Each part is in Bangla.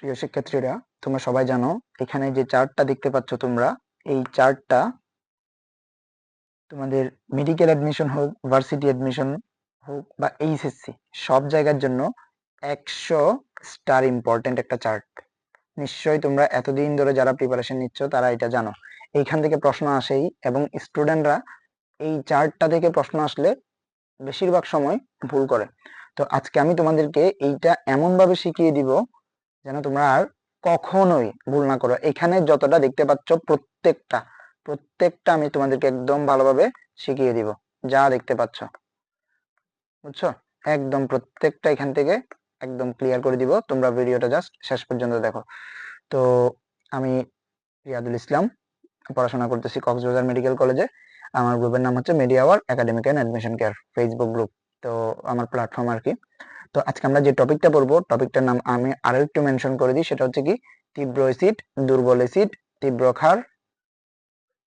প্রিয় শিক্ষার্থীরা, তোমরা সবাই জানো, এখানে যে চার্টটা দেখতে পাচ্ছ তোমরা, এই চার্টটা তোমাদের মেডিকেল অ্যাডমিশন হোক ভার্সিটি অ্যাডমিশন হোক বা এইচএসসি সব জায়গার জন্য একশো স্টার ইম্পর্টেন্ট একটা চার্ট। নিশ্চয়ই তোমরা এতদিন ধরে যারা প্রিপারেশন নিচ্ছ, তারা এটা জানো। এইখান থেকে প্রশ্ন আসেই এবং স্টুডেন্টরা এই চার্টটা থেকে প্রশ্ন আসলে বেশিরভাগ সময় ভুল করে। তো আজকে আমি তোমাদেরকে এইটা এমনভাবে শিখিয়ে দিব যেন তোমরা আর কখনোই ভুল না করো। এখানে যতটা দেখতে পাচ্ছ প্রত্যেকটা প্রত্যেকটা আমি তোমাদেরকে একদম ভালোভাবে শিখিয়ে দিব, যা দেখতে পাচ্ছ। বুঝছ? একদম প্রত্যেকটা এখান থেকে একদম ক্লিয়ার করে দিব। তোমরা ভিডিওটা জাস্ট শেষ পর্যন্ত দেখো। তো আমি রিয়াদুল ইসলাম, পড়াশোনা করতেছি কক্সবাজার মেডিকেল কলেজে। আমার গ্রুপের নাম হচ্ছে media hour academic and admission care Facebook group তো আমার প্ল্যাটফর্ম আর কি। তো আজকে আমরা যে টপিকটা পড়ব টপিকটার নাম আমি আরও একটু মেনশন করে দিই, সেটা হচ্ছে কি, তীব্র এসিড দুর্বল এসিড তীব্র ক্ষার,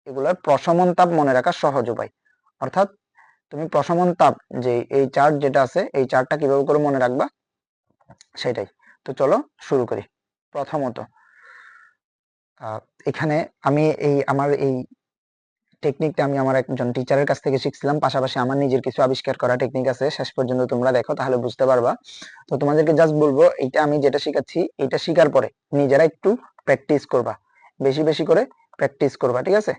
এগুলোর প্রশমন তাপ মনে রাখা সহজ উপায়। অর্থাৎ তুমি প্রশমন তাপ, যে এই চার্ট যেটা আছে, এই চার্টটা কীভাবে করে মনে রাখবা? সেটাই। তো চলো শুরু করি। প্রথমত এখানে আমি এই, আমার এই টেকনিকটা আমি আমার একজন টিচারের কাছ থেকে শিখছিলাম। পাশাপাশি আমার নিজের কিছু আবিষ্কার করা টেকনিক আছে। শেষ পর্যন্ত তোমরা দেখো, তাহলে বুঝতে পারবা। তো তোমাদেরকে জাস্ট বলব এটা আমি যেটা শিখাচ্ছি এটা শিখার পরে নিজেরা একটু প্র্যাকটিস করবা। বেশি বেশি করে প্র্যাকটিস করবা, ঠিক আছে?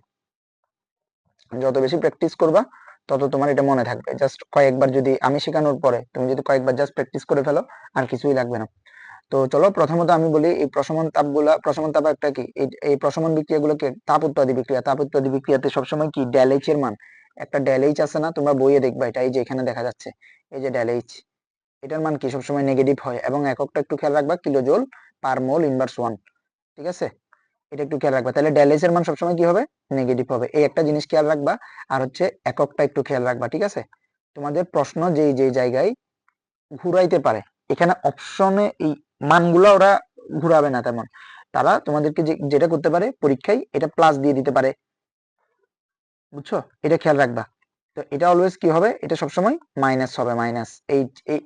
যত বেশি প্র্যাকটিস করবা, তত তোমার এটা মনে থাকবে। জাস্ট কয়েকবার যদি আমি শেখানোর পরে, তুমি যদি কয়েকবার জাস্ট প্র্যাকটিস করে ফেলো, আর কিছুই লাগবে না। তো চলো প্রথমত আমি বলি, এই প্রশমন তাপগুলা, প্রশমন তাপ একটা কি? এই প্রশমন বিক্রিয়াগুলোকে তাপ উৎপাদী বিক্রিয়া। তাপ উৎপাদী বিক্রিয়াতে সবসময় কি? ড্যালএইচ এর মান। একটা ড্যালএইচ আছে না? তোমরা বইয়ে দেখবা এটা, এই যে এখানে দেখা যাচ্ছে। এই যে ড্যালএইচ এটার মান কি? সবসময় নেগেটিভ হয় এবং এককটা একটু খেয়াল রাখবা kilojoule per mole inverse one ঠিক আছে? এটা একটু খেয়াল রাখবা। তাহলে ড্যালএইচ এর মান সবসময় কি হবে? নেগেটিভ হবে। এই একটা জিনিস খেয়াল রাখবা আর হচ্ছে এককটা একটু খেয়াল রাখবা, ঠিক আছে? তোমাদের প্রশ্ন যেই যেই জায়গায় ঘুরাইতে পারে, এখানে অপশনে এই মানগুলো ওরা ঘুরাবে না তেমন। তারা তোমাদেরকে যেটা করতে পারে পরীক্ষায় এটা প্লাস দিয়ে দিতে পারে। বুঝছ? এটা খেয়াল রাখবা। তো এটা অলওয়েজ কি হবে? এটা সবসময় মাইনাস হবে মাইনাস এই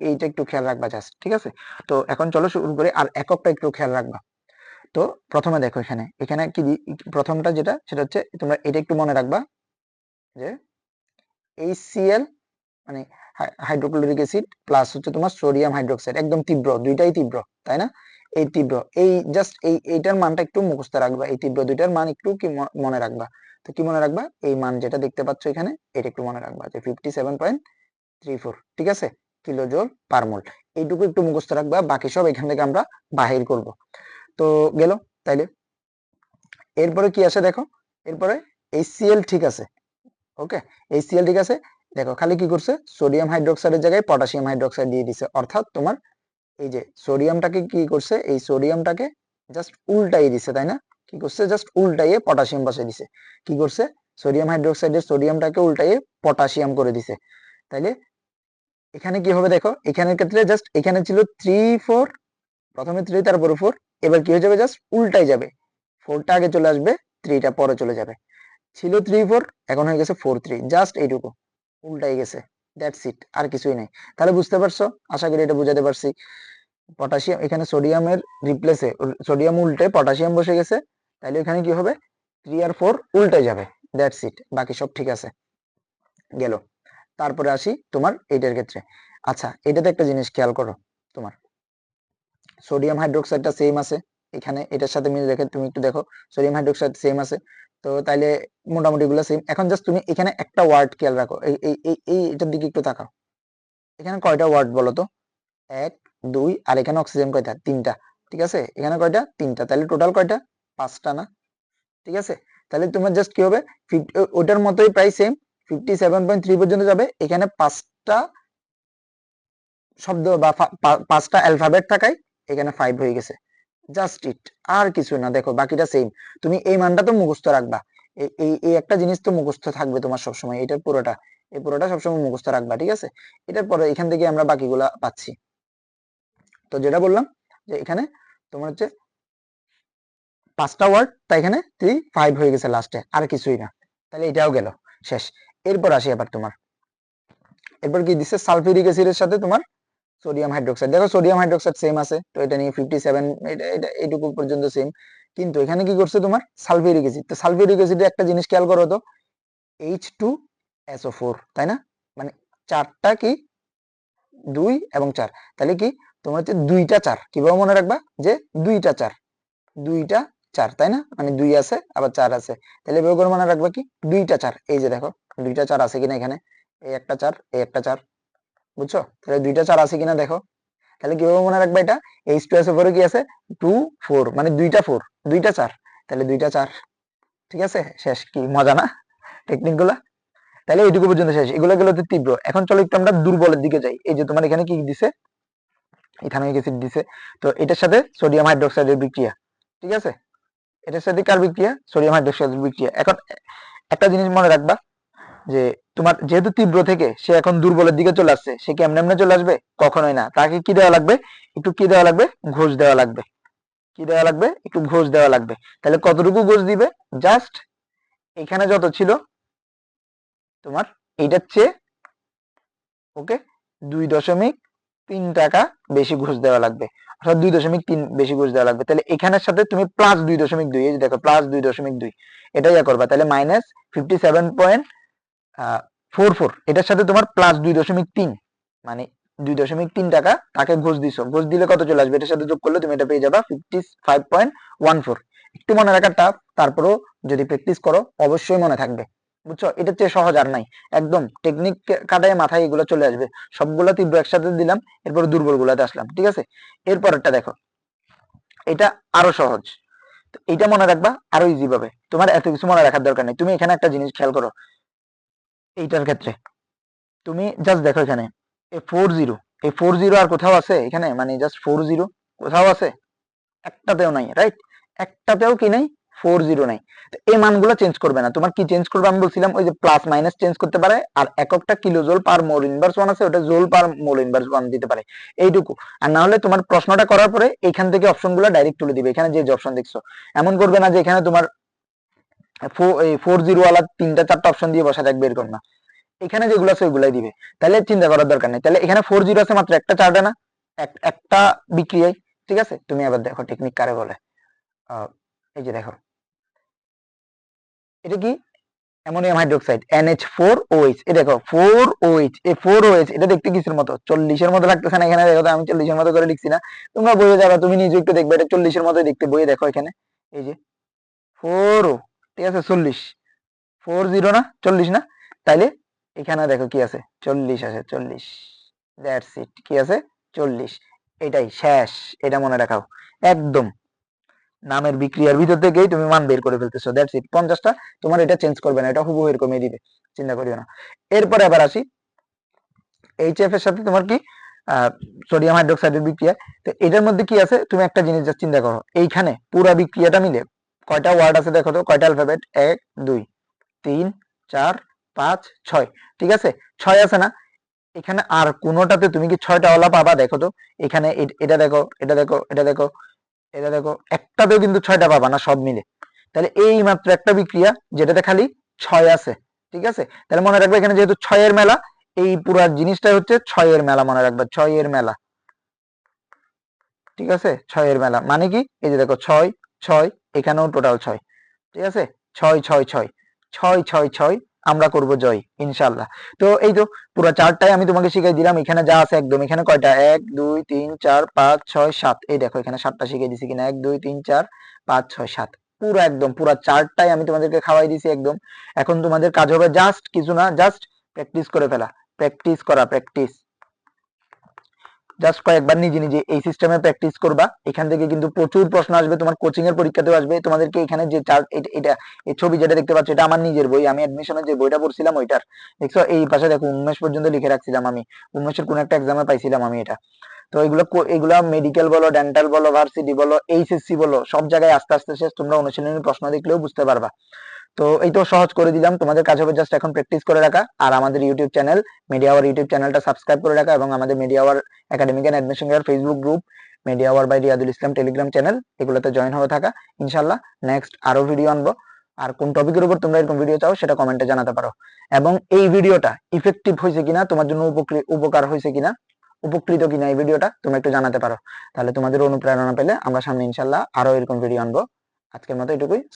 এইটা একটু খেয়াল রাখবা জাস্ট ঠিক আছে? তো এখন চলো শুরু করে, আর এককটা একটু খেয়াল রাখবা। তো প্রথমে দেখো এখানে এখানে কি প্রথমটা যেটা, সেটা হচ্ছে তোমরা এটা একটু মনে রাখবা যে এই সিএল মানে হাইড্রোক্লোরিক অ্যাসিড প্লাস হচ্ছে তোমার সোডিয়াম হাইড্রোক্সাইড একদম তীব্র, দুইটাই তীব্র। তাই না? এই তীব্র, এই জাস্ট এই, এইটার মানটা একটু মুখস্থ রাখবা, এই তীব্র দুইটার মান একটু কি মনে রাখবা। তো কি মনে রাখবা? এই মান যেটা দেখতে পাচ্ছ এখানে, এটা একটু মনে রাখবা যে fifty seven point three four ঠিক আছে? Kilojoule per mole. এইটুকু একটু মুখস্থ রাখবা, বাকি সব এখান থেকে আমরা বাহির করব। তো গেল তাইলে। এরপরে কি আছে দেখো? এরপরে এইচসিএল ঠিক আছে, ওকে? এইচসিএল ঠিক আছে। দেখো, খালি কি করছে? সোডিয়াম হাইড্রোক্সাইডের জায়গায় পটাশিয়াম হাইড্রোক্সাইড দিয়ে দিছে, অর্থাৎ তোমার এই যে সোডিয়ামটাকে কি করছে? এই সোডিয়ামটাকে জাস্ট উল্টাই দিছে, তাই না? কি করছে? জাস্ট উল্টাইয়ে পটাশিয়াম বসে দিছে। কি করছে? সোডিয়াম হাইড্রোক্সাইডের সোডিয়ামটাকে উল্টাইয়ে পটাশিয়াম করে দিছে। তাইলে এখানে কি হবে দেখো? এখানের ক্ষেত্রে জাস্ট এখানে ছিল থ্রি ফোর প্রথমে থ্রি তারপরে ফোর এবার কি হয়ে যাবে? জাস্ট উল্টাই যাবে। ফোরটা আগে চলে আসবে থ্রিটা পরে চলে যাবে। ছিল থ্রি ফোর এখন হয়ে গেছে ফোর থ্রি জাস্ট এইটুকু। উল্টাই গেছে। দ্যাটস ইট আর কিছুই নাই। তাহলে বুঝতে পারছ? আশা করি এটা বুঝাতে পারছি। পটাশিয়াম এখানে সোডিয়ামের রিপ্লেসে সোডিয়াম উল্টে পটাশিয়াম বসে গেছে। তাহলে এখানে কি হবে? থ্রি আর ফোর উল্টে যাবে। দ্যাটস ইট বাকি সব ঠিক আছে। গেল। তারপরে আসি তোমার এইটার ক্ষেত্রে। আচ্ছা এটাতে একটা জিনিস খেয়াল করো তোমার। সোডিয়াম হাইড্রোক্সাইডটা সেম আছে। এখানে এটার সাথে মিলে রেখে তুমি একটু দেখো। সোডিয়াম হাইড্রোক্সাইড সেম আছে। তো তাইলে মোটামুটি গুলো সেম এখন জাস্ট তুমি এখানে একটা ওয়ার্ড খেয়াল রাখো। এই এই এটার দিকে একটু তাকাও। এখানে কয়টা ওয়ার্ড বলো তো? এক, দুই, আর এখানে অক্সিজেন কয়টা? তিনটা। ঠিক আছে? এখানে কয়টা? তিনটা। তাহলে টোটাল কয়টা? পাঁচটা না? ঠিক আছে? তাহলে তোমার জাস্ট কি হবে? ওটার মতোই প্রায় same fifty seven point three পর্যন্ত যাবে। এখানে পাঁচটা শব্দ বা পাঁচটা অ্যালফাবেট থাকায় এখানে ফাইভ হয়ে গেছে। জাস্ট ইট আর কিছু না, দেখো, বাকিটা সেম তুমি এই মানটা তো মুখস্থ রাখবা। এই এই একটা জিনিস তো মুখস্থ থাকবে তোমার সবসময়, এটার পুরোটা। এই পুরোটা সবসময় মুখস্থ রাখবা, ঠিক আছে? এটার পরে এখান থেকে আমরা বাকিগুলা পাচ্ছি। তো যেটা বললাম, যে এখানে তোমার হচ্ছে পাঁচটা ওয়ার্ড তাই এখানে থ্রি ফাইভ হয়ে গেছে লাস্টে আর কিছুই না। তাহলে এটাও গেল, শেষ। এরপর আসি আবার তোমার। এরপর কি দিচ্ছে সালফিউরিক অ্যাসিডের সাথে তোমার সোডিয়াম হাইড্রোক্সাইড দেখো সোডিয়াম হাইড্রোক্সাইড সেম আছে, তো এটা নিয়ে ফিফটি সেভেন এটা এটা এইটুকু পর্যন্ত সেম কিন্তু এখানে কি করছে তোমার? সালফিউরিক অ্যাসিড তো সালফিউরিক অ্যাসিডে একটা জিনিস খেয়াল করো তো এইচ টু এসও ফোর তাই না? মানে চারটা কি? দুই এবং চার। তাহলে কি? তোমার হচ্ছে দুইটা চার। কীভাবে মনে রাখবা? যে দুইটা চার। দুইটা চার, তাই না? মানে দুই আছে, আবার চার আছে। তাহলে এভাবে মনে রাখবা কি? দুইটা চার। এই যে দেখো, দুইটা চার আছে কিনা এখানে? এই একটা চার, এই একটা চার বুঝছ? তাহলে দুইটা চার আছে কিনা দেখো। তাহলে কীভাবে মনে রাখবা এটা? এইচ টু এস উপরে কি আছে? টু ফোর মানে দুইটা ফোর দুইটা চার। তাহলে দুইটা চার। ঠিক আছে? শেষ। কি? মজা না? টেকনিকগুলা? তাহলে এইটুকু পর্যন্ত শেষ। এগুলো গেলো হচ্ছে তীব্র। এখন চলো একটু আমরা দুর্বলের দিকে যাই। এই যে তোমার এখানে কি দিছে? ইথানোয়িক অ্যাসিড দিছে। তো এটার সাথে সোডিয়াম হাইড্রোক্সাইডের বিক্রিয়া। ঠিক আছে? এটার সাথে কার বিক্রিয়া? সোডিয়াম হাইড্রোক্সাইডের বিক্রিয়া। এখন একটা জিনিস মনে রাখবা। যে তোমার যেহেতু তীব্র থেকে সে এখন দুর্বলের দিকে চলে আসছে, সে কি এমনি চলে আসবে? কখনোই না। তাকে কি দেওয়া লাগবে? একটু কি দেওয়া লাগবে? ঘোষ দেওয়া লাগবে। কি দেওয়া লাগবে? একটু ঘোষ দেওয়া লাগবে। তাহলে কতটুকু ঘোষ দিবে? জাস্ট এখানে যত ছিল, তোমার এইটার চেয়ে, ওকে, দুই দশমিক তিন টাকা বেশি ঘুষ দেওয়া লাগবে। অর্থাৎ দুই দশমিক তিন বেশি ঘুষ দেওয়া লাগবে। তাহলে এখানের সাথে তুমি প্লাস দুই দশমিক দুই, এই যে দেখো প্লাস দুই দশমিক দুই, এটাই ইয়া করবা। তাহলে minus fifty seven point four four এটার সাথে তোমার প্লাস দুই দশমিক তিন মানে দুই দশমিক তিন টাকা তাকে ঘুষ দিছো। ঘুষ দিলে কত চলে আসবে? এটার সাথে যোগ করলে তুমি এটা পেয়ে যাবা fifty five point one four একটু মনে রাখা টাফ, তারপরেও যদি প্র্যাকটিস করো, অবশ্যই মনে থাকবে। বুঝছ? এটা চেয়ে সহজ আর নাই। একদম টেকনিক কাটায় মাথায় এগুলো চলে আসবে। সবগুলো তীব্র একসাথে দিলাম, এরপর দুর্বল গুলাতে আসলাম, ঠিক আছে? এরপরেরটা দেখো। এটা আরও সহজ। তো এইটা মনে রাখবা আরও ইজি ভাবে। তোমার এত কিছু মনে রাখার দরকার নেই। তুমি এখানে একটা জিনিস খেয়াল করো। এইটার ক্ষেত্রে। তুমি জাস্ট দেখো এখানে, এই ফোর জিরো এই ফোর জিরো আর কোথাও আছে? এখানে মানে জাস্ট ফোর জিরো কোথাও আছে? একটাতেও নাই রাইট একটাতেও কি নাই? ফোর জিরো নাই। এই মানগুলো চেঞ্জ করবে না। তোমার কি চেঞ্জ করবে? আমি বলছিলাম ওই যে প্লাস মাইনাস চেঞ্জ করতে পারে, আর এককটা kilo joule per mole inverse one আছে, ওটা জোল পার মোল ইনভার্স ওয়ান দিতে পারে। এইটুকু। আর না হলে তোমার প্রশ্নটা করার পরে এখান থেকে অপশনগুলো ডাইরেক্ট তুলে দিবে। এখানে যে অপশন দেখছ, এমন করবে না যে এখানে তোমার ফোর জিরো ওয়ালা তিনটা চারটা অপশন দিয়ে বসা থাকবে এরকম না। এখানে যেগুলো আছে ওইগুলাই দিবে। তাহলে চিন্তা করার দরকার নেই। তাহলে এখানে ফোর জিরো আছে মাত্র একটা চার্টে না? এক- একটা বিক্রিয়ায় ঠিক আছে? তুমি আবার দেখো টেকনিক কারে বলে। এই যে দেখো। এটা কি? অ্যামোনিয়াম হাইড্রোক্সাইড NH4OH এই দেখো 4OH এই 4OH এটা দেখতে কিসের মতো? চল্লিশের মতো লাগতেছে না এখানে। দেখো আমি চল্লিশের মতো করে লিখছি না। তোমরা বইয়ে যাবে, তুমি নিজে একটু দেখবে, এটা 40 এর মতোই দেখতে। বইয়ে দেখো এখানে। এই যে 4 ঠিক আছে 40 40 না? 40 না? তাইলে এখানে দেখো কি আছে? 40 আছে 40 দ্যাটস ইট কি আছে? 40 এটাই শেষ, এটা মনে রাখাও। একদম। নামের বিক্রিয়ার ভিতর থেকেই তুমি মান বের করে ফেলতেছো। দ্যাটস ইট পঞ্চাশটা, তোমার এটা চেঞ্জ করবে না। এটা হুবহু এরকমই দিবে। চিন্তা করিও না। এরপরে আবার আসি। এইচএফ এর সাথে তোমার কি? সোডিয়াম হাইড্রোক্সাইডের বিক্রিয়া। তো এটার মধ্যে কি আছে? তুমি একটা জিনিস চিন্তা করো। এইখানে পুরা বিক্রিয়াটা মিলে কয়টা ওয়ার্ড আছে দেখো তো? কয়টা অ্যালফাবেট এক, দুই, তিন, চার, পাঁচ, ছয়। ঠিক আছে? ছয় আছে না? এখানে আর কোনোটাতে তুমি কি ছয়টা ওলা পাবা দেখো তো? এখানে এটা দেখো এটা দেখো এটা দেখো এটা দেখো। একটাতেও কিন্তু ছয়টা পাবা না সব মিলে। তাহলে এই মাত্র একটা বিক্রিয়া, যেটাতে খালি ছয় আছে। ঠিক আছে? তাহলে মনে রাখবে এখানে যেহেতু ছয়ের মেলা, এই পুরো জিনিসটা হচ্ছে ছয়ের মেলা মনে রাখবে, ছয়ের মেলা। ঠিক আছে? ছয়ের মেলা। মানে কি? এই যে দেখো, ছয় ছয় এখানেও টোটাল ছয়। ঠিক আছে? ছয় ছয় ছয়। ছয় ছয় ছয় আমরা করব জয় ইনশাল্লাহ তো এই তো পুরো চারটাই আমি তোমাকে শিখাই দিলাম। এখানে যা আছে একদম। এখানে কয়টা? এক, দুই, তিন, চার, পাঁচ, ছয়, সাত। এই দেখো, এখানে সাতটা শিখিয়ে দিছি কিনা? এক, দুই, তিন, চার, পাঁচ, ছয়, সাত। পুরো একদম, পুরো চারটাই আমি তোমাদেরকে খাওয়াই দিছি একদম। এখন তোমাদের কাজ হবে জাস্ট কিছু না জাস্ট প্র্যাকটিস করে ফেলা। প্র্যাকটিস করা প্র্যাকটিস জাস্ট কয়েকবার নিজে নিজে এই সিস্টেমে প্র্যাকটিস করবা। এখান থেকে কিন্তু প্রচুর প্রশ্ন আসবে, তোমার কোচিং এর পরীক্ষাতেও আসবে। তোমাদেরকে এখানে যে চার্ট এটা এই ছবি যেটা দেখতে পাচ্ছ, এটা আমার নিজের বই। আমি অ্যাডমিশনের যে বইটা পড়ছিলাম ওইটার। দেখছ? এই পাশে দেখো উন্মেষ পর্যন্ত লিখে রাখছিলাম আমি। উন্মেষের কোন একটা এক্সামে পাইছিলাম আমি এটা। তো এগুলো এগুলা মেডিকেল বলো ডেন্টাল বলো ভার্সিটি বলো এইচএসসি বলো, সব জায়গায় আস্তে আস্তে শেষ। তোমরা অনুশীলনী প্রশ্ন দেখলেও বুঝতে পারবা। তো এই তো সহজ করে দিলাম। তোমাদের কাজ হবে জাস্ট এখন প্র্যাকটিস করে রাখা আর আমাদের YouTube channel media hour YouTube চ্যানেলটা সাবস্ক্রাইব করে রাখা এবং আমাদের media hour academic and admission Facebook group media hour by Riyadul Islam Telegram channel এগুলোতে জয়েন হয়ে থাকা। ইনশাল্লাহ নেক্সট আরও ভিডিও আনব। আর কোন টপিকের উপর তোমরা এরকম ভিডিও চাও সেটা কমেন্টে জানাতে পারো। এবং এই ভিডিওটা ইফেক্টিভ হয়েছে কিনা, তোমার জন্য উপকৃ- উপকার হয়েছে কিনা উপকৃত কিনা এই ভিডিওটা তোমরা একটু জানাতে পারো। তাহলে তোমাদের অনুপ্রেরণা পেলে আমরা সামনে ইনশাল্লাহ আরও এরকম ভিডিও আনব। আজকের মতো এটুকুই।